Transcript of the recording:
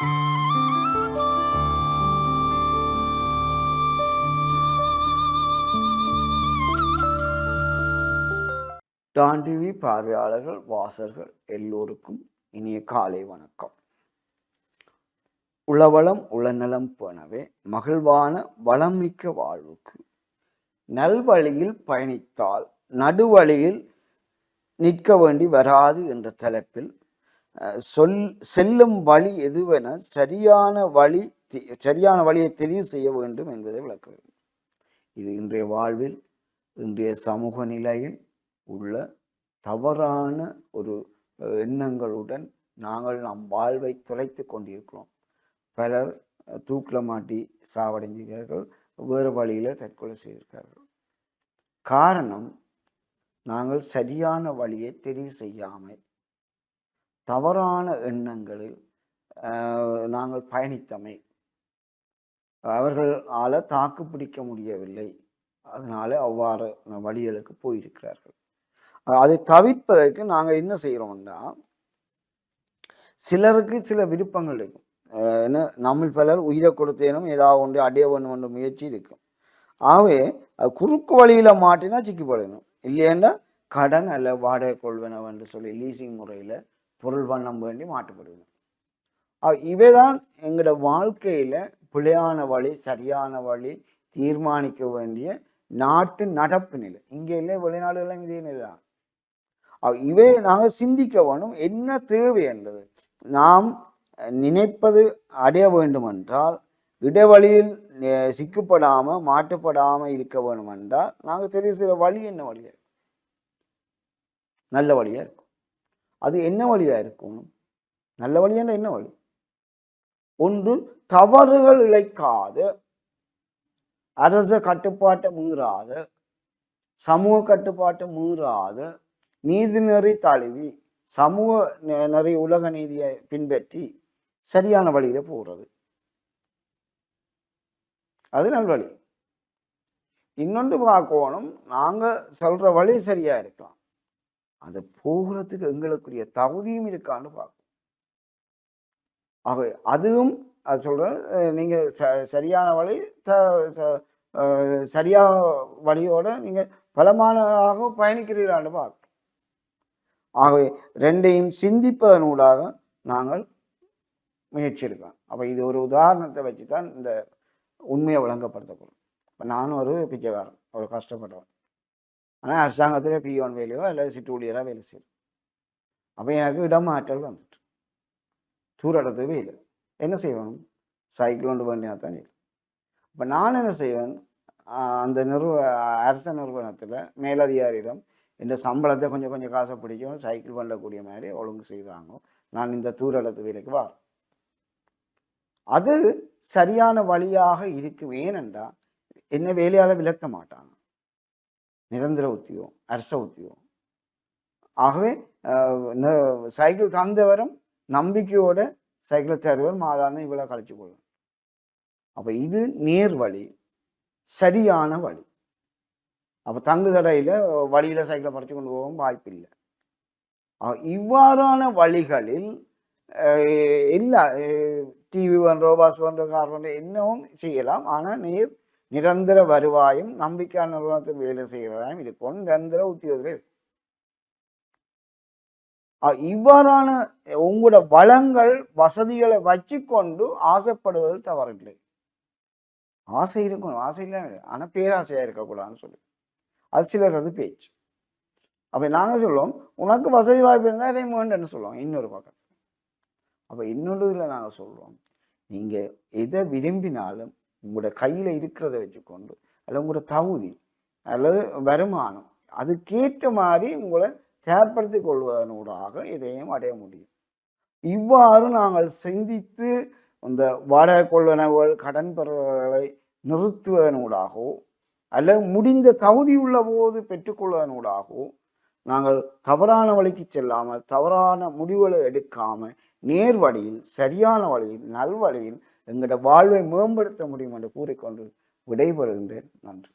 Don TV பார்வையாளர்கள் வாசர்கள் எல்லோருக்கும் இனிய காலை வணக்கம். உளவளம் உளநலம் போனவே மகிழ்வான வளமிக்க வாழ்வுக்கு நல்வழியில் பயணித்தால் நடுவழியில் நிற்க வேண்டி வராது என்ற தலைப்பில் சொல் செல்லும் வழி எதுவென சரியான வழி சரியான வழியை தெரிவு செய்ய வேண்டும் என்பதை விளக்க வேண்டும். இது இன்றைய வாழ்வில் இன்றைய சமூக நிலையில் உள்ள தவறான ஒரு எண்ணங்களுடன் நாங்கள் நம் வாழ்வை தொலைத்து கொண்டிருக்கிறோம். பலர் தூக்கில் மாட்டி சாவடைஞ்சிருக்கிறார்கள் வேறு வழியில் தற்கொலை செய்திருக்கிறார்கள். காரணம் நாங்கள் சரியான வழியை தெரிவு செய்யாமல் தவறான எண்ணங்களில் அஹ், நாங்கள் பயணித்தமை. அவர்களால் தாக்கு பிடிக்க முடியவில்லை. அதனால அவ்வாறு வழிகளுக்கு போயிருக்கிறார்கள். அதை தவிர்ப்பதற்கு நாங்கள் என்ன செய்கிறோம்னா சிலருக்கு சில விருப்பங்கள் இருக்கும். என்ன நம்ம பலர் உயிரை கொடுத்தேனும் ஏதாவது ஒன்று அடைய வேண்டும் என்ற முயற்சி இருக்கும். ஆகவே குறுக்கு வழியில் மாட்டினா சிக்கிப்படணும் இல்லையென்றா கடன் அல்ல வாடகை கொள்வனவு என்று சொல்லி லீசிங் முறையில் பொருள் பண்ண வேண்டி மாட்டுப்படுவோம் இவை தான் எங்களோட வாழ்க்கையில் பிழையான வழி சரியான வழி தீர்மானிக்க வேண்டிய நாட்டு நடப்பு நிலை. இங்கே இல்லை வெளிநாடுகளும் இதே நிலை தான் இவை நாங்கள் சிந்திக்க வேணும். என்ன தேவை என்றது நாம் நினைப்பது அடைய வேண்டும் என்றால் இடைவழியில் சிக்கப்படாமல் மாட்டுப்படாமல் இருக்க வேண்டும் என்றால் நாங்கள் தெரிவு செய்கிற வழி என்ன வழியா? நல்ல வழியாக இருக்கும். அது என்ன வழியா இருக்கும் நல்ல வழியான என்ன வழி? ஒன்று தவறுகள் இழைக்காது. அரச கட்டுப்பாட்டை மீறாது சமூக கட்டுப்பாட்டை மீறாத நீதிநெறி தழுவி சமூக நெ- நெறி உலக நீதியை பின்பற்றி சரியான வழியில போடுறது அது நல்வழி. இன்னொன்று பார்க்கணும். நாங்கள் சொல்ற வழி சரியா இருக்கு. அது போகிறதுக்கு எங்களுக்குரிய தகுதியும் இருக்கான்னு பார்க்கும். ஆகவே அதுவும் அது சொல்கிறேன் நீங்கள் ச- சரியான வழி த ச- அஹ் சரியா வழியோட நீங்க பலமானதாக பயணிக்கிறீர்களான்னு பார்க்கணும் ஆகவே ரெண்டையும் சிந்திப்பதனூடாக நாங்கள் முயற்சி அப்போ இது ஒரு உதாரணத்தை வச்சு தான் இந்த உண்மையை விளங்கப்படுத்தக்கூடும் இப்போ நானும் ஒரு பிச்சைக்காரன் ஒரு கஷ்டப்பட்டவன் ஆனால் அரசாங்கத்தில் பியோன் வேலையோ அல்லது சிற்றூழியராக வேலை செய்யும் அப்போ எனக்கு இடமாற்றல் வந்துட்டு. தூரடத்து வேலை. என்ன செய்வேன்? சைக்கிள் கொண்டு தான் இல்லை இப்போ நான் என்ன செய்வேன்? அந்த நிறுவ அரச நிறுவனத்தில் மேலதிகாரியிடம் இந்த சம்பளத்தை கொஞ்சம் கொஞ்சம் காசை பிடிக்கும். சைக்கிள் பண்ணக்கூடிய மாதிரி ஒழுங்கு செய்தாங்க நான் இந்த தூரடத்து வேலைக்கு வரேன். அது சரியான வழியாக இருக்கும் ஏனென்றால் என்ன வேலையால் விலக்க மாட்டாங்க. நிரந்தர உத்தியோகம் அரச உத்தியோகம். ஆகவே சைக்கிள் தந்தவரும் நம்பிக்கையோட சைக்கிளை தருவர் மாதாந்தம் இவ்வளோ கழிச்சு கொள்ளும் அப்போ இது நேர் வழி சரியான வழி. அப்போ தங்கு தடையில் வழியில் சைக்கிளை பறித்து கொண்டு போகவும் வாய்ப்பு இல்லை இவ்வாறான வழிகளில் அஹ் எல்லா டிவி பண்றோ பஸ் பண்றோ கார் பண்றோ என்னவும் செய்யலாம். ஆனால் நேர் நிரந்தர வருவாயும் நம்பிக்கையான நிறுவனத்தில் வேலை செய்கிறதாயும் இருக்கும். நிரந்தர உத்தியோகத்தில் இருக்கும் இவ்வாறான உங்களோட வளங்கள் வசதிகளை வச்சுக்கொண்டு ஆசைப்படுவது தவறில்லை. ஆசை இருக்கணும். ஆசை இல்லை. ஆனால் பேராசையாக இருக்கக்கூடாதுன்னு சொல்லி. அது சிலர் அது பேச்சு. அப்போ நாங்கள் சொல்லுவோம் உனக்கு வசதி வாய்ப்பு இருந்தால் இதை வேண்டும்னு சொல்லுவோம். இன்னொரு பக்கத்தில். அப்போ இன்னொரு இதில் நாங்கள் சொல்கிறோம் நீங்கள் எதை விரும்பினாலும் உங்களோட கையில் இருக்கிறத வச்சுக்கொண்டு அல்லது உங்களோட தகுதி அல்லது வருமானம் அதுக்கேற்ற மாதிரி உங்களை செயற்படுத்தி கொள்வதனூடாக இதையும் அடைய முடியும். இவ்வாறு நாங்கள் சிந்தித்து இந்த வாடகை கொள்வனவுகள் கடன் பெறுவர்களை நிறுத்துவதனூடாகவோ அல்லது முடிந்த தகுதி உள்ள போது பெற்றுக்கொள்வதனூடாகவோ நாங்கள் தவறான வழிக்கு செல்லாமல் தவறான முடிவுகளை எடுக்காமல் நேர் வழியில் சரியான வழியில் நல்வழியில் எங்களோட வாழ்வை மேம்படுத்த முடியும் என்று கூறிக்கொண்டு விடைபெறுகின்றேன். நன்றி.